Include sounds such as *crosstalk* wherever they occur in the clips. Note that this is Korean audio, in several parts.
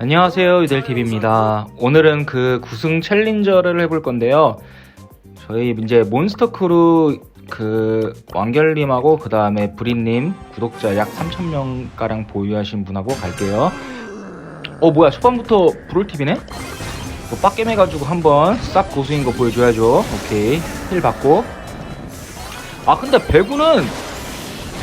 안녕하세요 유델TV입니다. 오늘은 그 구승 챌린저를 해볼 건데요. 저희 이제 몬스터 크루 그 왕결님하고 그 다음에 브린님 구독자 약 3,000명가량 보유하신 분하고 갈게요. 어 뭐야 초반부터 브롤TV네? 뭐 빡겜 해가지고 한번 싹 고수인 거 보여줘야죠. 오케이 힐 받고. 아 근데 배구는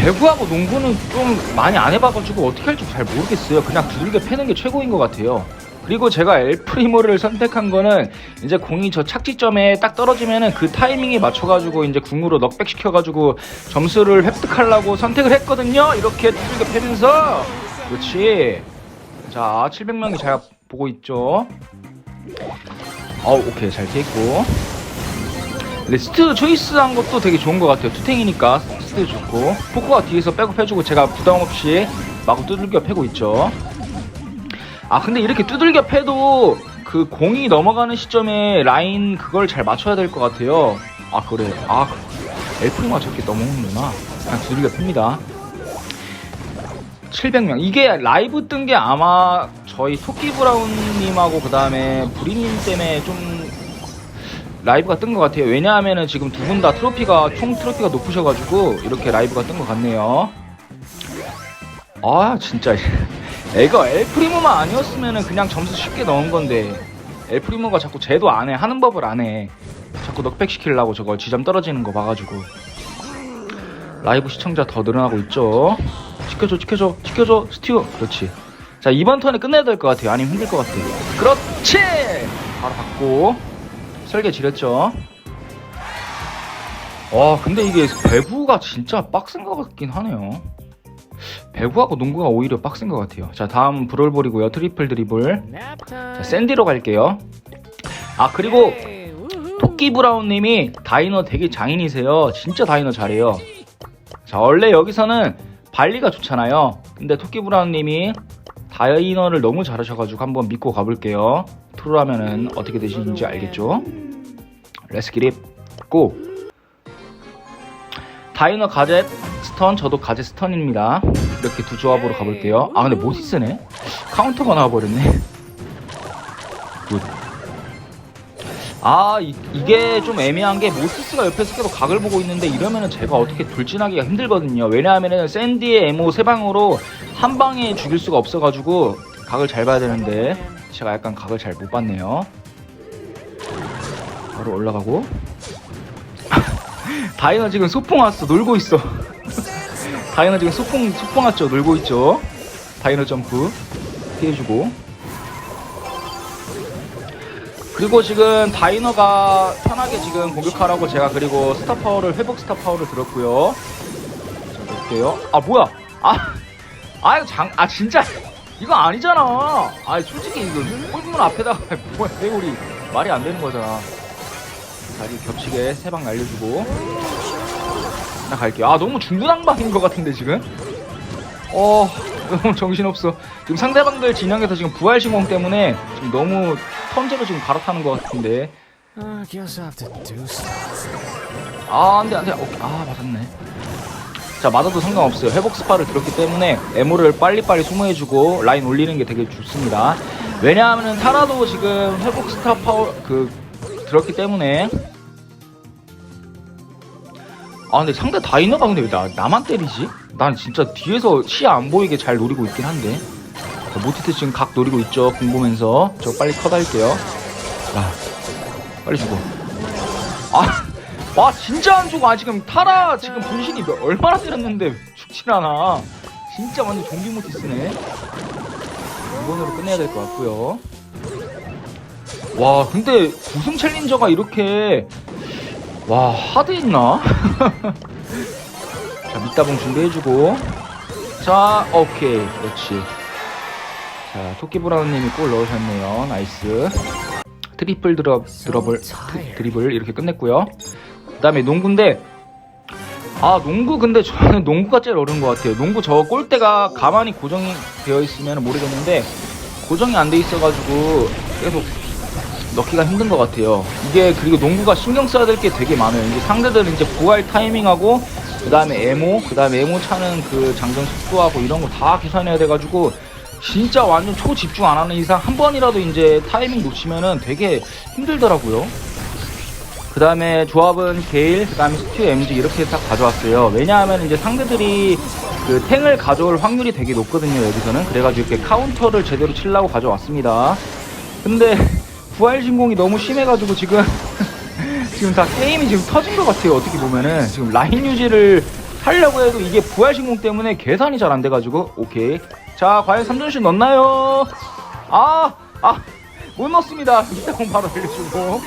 배구하고 농구는 좀 많이 안 해봐가지고 어떻게 할지 잘 모르겠어요. 그냥 두들겨 패는 게 최고인 것 같아요. 그리고 제가 엘프리모를 선택한 거는 이제 공이 저 착지점에 딱 떨어지면은 그 타이밍에 맞춰가지고 이제 궁으로 넉백 시켜가지고 점수를 획득하려고 선택을 했거든요. 이렇게 두들겨 패면서 그렇지. 자 700명이 잘 보고 있죠. 어 오케이 잘 돼있고 리스트 초이스한 것도 되게 좋은 것 같아요. 투탱이니까 스트 좋고 포커가 뒤에서 백업 해주고 제가 부담 없이 마구 두들겨 패고 있죠. 아 근데 이렇게 두들겨 패도 그 공이 넘어가는 시점에 라인 그걸 잘 맞춰야 될 것 같아요. 아 그래. 아 엘프리마 저렇게 넘어오는구나. 그냥 두들겨 팹니다. 700명. 이게 라이브 뜬 게 아마 저희 토끼 브라운님하고 그 다음에 브리님 때문에 좀 라이브가 뜬 것 같아요. 왜냐하면은 지금 두 분 다 트로피가 총 트로피가 높으셔가지고 이렇게 라이브가 뜬 것 같네요. 아 진짜 *laughs* 애가 엘프리모만 아니었으면은 그냥 점수 쉽게 넣은 건데 엘프리모가 자꾸 쟤도 안 해. 하는 법을 안 해. 자꾸 넉백 시키려고 저거 지점 떨어지는 거 봐가지고 라이브 시청자 더 늘어나고 있죠. 지켜줘, 지켜줘, 지켜줘, 스티우. 그렇지. 자 이번 턴에 끝내야 될 것 같아요. 아니면 힘들 것 같아요. 그렇지. 바로 받고 설계 지렸죠. 와 근데 이게 배구가 진짜 빡센 것 같긴 하네요. 배구하고 농구가 오히려 빡센 것 같아요. 자 다음 브롤볼이고요. 트리플 드리블. 자 샌디로 갈게요. 아 그리고 토끼 브라운님이 다이너 되게 장인이세요. 진짜 다이너 잘해요. 자 원래 여기서는 발리가 좋잖아요. 근데 토끼 브라운님이 다이너를 너무 잘하셔가지고 한번 믿고 가볼게요. 트롤하면은 어떻게 되시는지 알겠죠? 레스키립 고! 다이너 가젯 스턴 저도 가젯 스턴입니다. 이렇게 두 조합으로 가볼게요. 아 근데 모시스네? 카운터가 나와버렸네. 굿. 아 이, 이게 좀 애매한 게 모시스가 옆에서 계속 각을 보고 있는데 이러면은 제가 어떻게 돌진하기가 힘들거든요. 왜냐하면은 샌디의 에모 세 방으로 한 방에 죽일 수가 없어가지고 각을 잘 봐야 되는데 제가 약간 각을 잘 못 봤네요. 바로 올라가고 *laughs* 다이너 지금 소풍 왔어 놀고 있어. *laughs* 다이너 지금 소풍 소풍 왔죠 놀고 있죠. 다이너 점프 피해주고 그리고 지금 다이너가 편하게 지금 공격하라고 제가 그리고 스타 파워를 회복 스타 파워를 들었고요. 자 볼게요. 아 뭐야? 아, 아 이거 장, 아 진짜 이거 아니잖아. 아 솔직히 이거 골문 앞에다가 *laughs* 뭐야 회오리 말이 안 되는 거잖아. 다리 겹치게 세 방 날려주고 나 갈게요. 아 너무 중구난방인 것 같은데 지금. 어 너무 정신없어. 지금 상대방들 진영에서 지금 부활 신공 때문에 지금 너무 턴제로 지금 갈아타는 것 같은데. Something. 아 안돼 안돼. 오케이. 아 맞았네. 자 맞아도 상관없어요. 회복 스파를 들었기 때문에 에모를 빨리빨리 소모해주고 라인 올리는 게 되게 좋습니다. 왜냐하면 타라도 지금 회복 스타 파워 그 들었기 때문에 아 근데 상대 다이너가 근데 왜 나, 나만 때리지? 난 진짜 뒤에서 시야 안 보이게 잘 노리고 있긴 한데 자, 모티트 지금 각 노리고 있죠 궁 보면서 저 빨리 컷 할게요 자 빨리 주고 아, 와 진짜 안 죽어. 아 지금 타라 지금 분신이 몇- 얼마나 때렸는데 죽질 않아 진짜 완전 좀비 모티스네. 이번으로 끝내야 될 것 같고요. 와 근데 우승 챌린저가 이렇게 와 하드했나? *laughs* 자 밑다봉 준비해주고. 자 오케이. 그렇지. 자 토끼 브라운님이 골 넣으셨네요. 나이스. 트리플 드럽 드럽을 트- 드리블 이렇게 끝냈고요 그 다음에 농구인데 아 농구 근데 저는 *laughs* 농구가 제일 어려운 것 같아요 농구 저 골대가 가만히 고정이 되어 있으면 모르겠는데 고정이 안 돼 있어가지고 계속 넣기가 힘든 것 같아요. 이게 그리고 농구가 신경 써야 될 게 되게 많아요. 이제 상대들은 이제 부활 타이밍하고 그 다음에 에모, 그 다음에 에모 차는 그 장전 속도하고 이런 거 다 계산해야 돼가지고 진짜 완전 초 집중 안 하는 이상 한 번이라도 이제 타이밍 놓치면은 되게 힘들더라고요. 그 다음에 조합은 게일, 그 다음에 스튜 MG 이렇게 딱 가져왔어요. 왜냐하면 이제 상대들이 그 탱을 가져올 확률이 되게 높거든요, 여기서는. 그래가지고 이렇게 카운터를 제대로 치려고 가져왔습니다. 근데 *laughs* 부활 진공이 너무 심해가지고 지금 *laughs* 지금 다 게임이 지금 터진 것 같아요. 어떻게 보면은 지금 라인 유지를 하려고 해도 이게 부활 진공 때문에 계산이 잘 안 돼가지고 오케이. 자, 과연 3전신 넣나요? 아, 아, 못 넣습니다. *laughs* 이따공 바로 알려주고.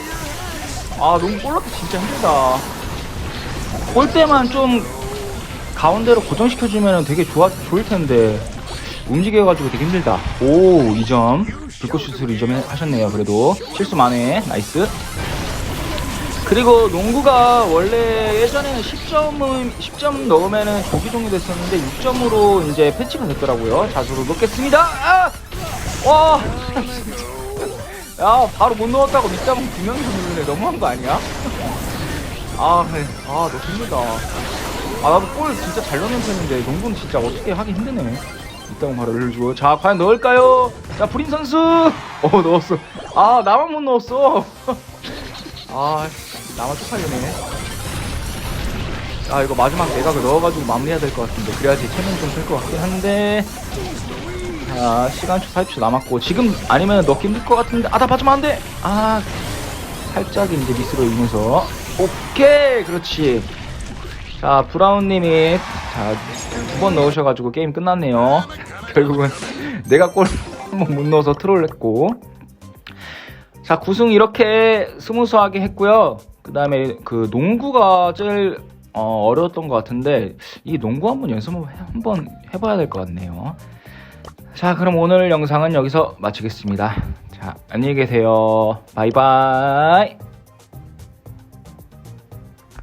아, 너무 볼러트 진짜 힘들다. 볼 때만 좀 가운데로 고정시켜주면 되게 좋아, 좋을 텐데. 움직여가지고 되게 힘들다. 오, 2점. 불꽃슛으로 2점 하셨네요. 그래도. 실수 만에. 나이스. 그리고 농구가 원래 예전에는 10점은 10점 넣으면은 조기 종료됐었는데 6점으로 이제 패치가 됐더라고요. 자수로 넣겠습니다. 아! 와! *laughs* 야, 바로 못 넣었다고 밑자봉 두 명이서 누르네. 너무한 거 아니야? 아, 그래. 아, 너무 힘들다. 아, 나도 골 진짜 잘 넣는 편인데 농구는 진짜 어떻게 하기 힘드네. 이따가 바로 올려주고. 자, 과연 넣을까요? 자, 브린 선수! 어, 넣었어. 아, 나만 못 넣었어. 아, 씨, 나만 쪽팔리네. 아, 이거 마지막 내각을 넣어가지고 마무리해야 될 것 같은데. 그래야지 체면 좀될것 같긴 한데. 자, 시간 초 40초 남았고. 지금 아니면 넣기 힘들 것 같은데. 아, 나 맞으면 안 돼! 아, 살짝 이제 미스로 인해서. 오케이! 그렇지. 자, 브라운님이, 자, 두 번 넣으셔가지고 게임 끝났네요. *laughs* 결국은 내가 골 한 번 못 넣어서 트롤 했고. 자, 구승 이렇게 스무스하게 했고요. 그 다음에 그 농구가 제일 어, 어려웠던 것 같은데, 이 농구 한번 연습 한번 해봐야 될 것 같네요. 자, 그럼 오늘 영상은 여기서 마치겠습니다. 자, 안녕히 계세요. 바이바이.